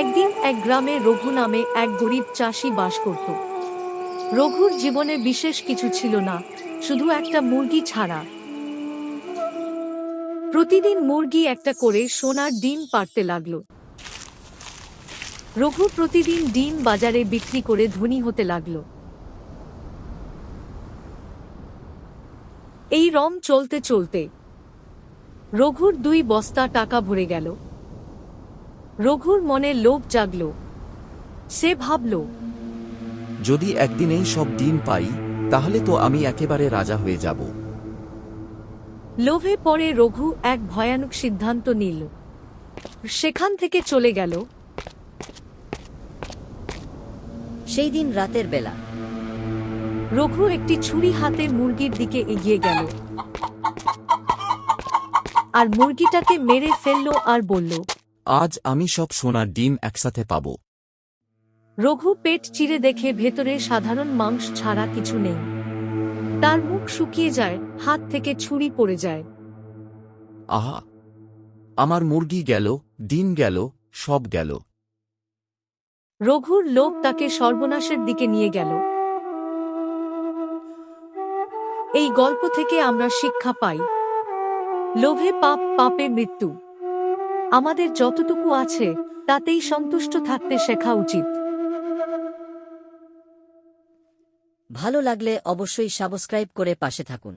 একদিন এক গ্রামে রঘু নামে এক গরিব চাষি বাস করত। রঘুর জীবনে বিশেষ কিছু ছিল না, শুধু একটা মুরগি ছাড়া। প্রতিদিন মুরগি একটা করে সোনার ডিম পারতে লাগল। রঘু প্রতিদিন ডিম বাজারে বিক্রি করে ধনী হতে লাগল। এই রম চলতে চলতে রঘুর দুই বস্তা টাকা ভরে গেল। রঘুর মনে লোভ জাগল। সে ভাবল যদি একদিনেই সব ডিম পাই তাহলে তো আমি একেবারে রাজা হয়ে যাব। লোভে পরে রঘু এক ভয়ানক সিদ্ধান্ত নিল। সেখান থেকে চলে গেল। সেই দিন রাতের বেলা। রঘু একটি ছুরি হাতে মুরগির দিকে এগিয়ে গেল। আর মুরগিটাকে মেরে ফেলল আর বলল আজ আমি সব সোনার ডিম একসাথে পাব। রঘু পেট চিরে দেখে ভেতরে সাধারণ মাংস ছাড়া কিছু নেই। তার মুখ শুকিয়ে যায় হাত থেকে ছুরি পড়ে যায়। আহা! আমার মুরগি গেল ডিম গেল সব গেল। রঘুর লোভ তাকে সর্বনাশের দিকে নিয়ে গেল। এই গল্প থেকে আমরা শিক্ষা পাই। লোভে পাপ পাপে মৃত্যু। আমাদের যতটুকু আছে, তাতেই সন্তুষ্ট থাকতে শেখা উচিত। ভালো লাগলে অবশ্যই সাবস্ক্রাইব করে পাশে থাকুন।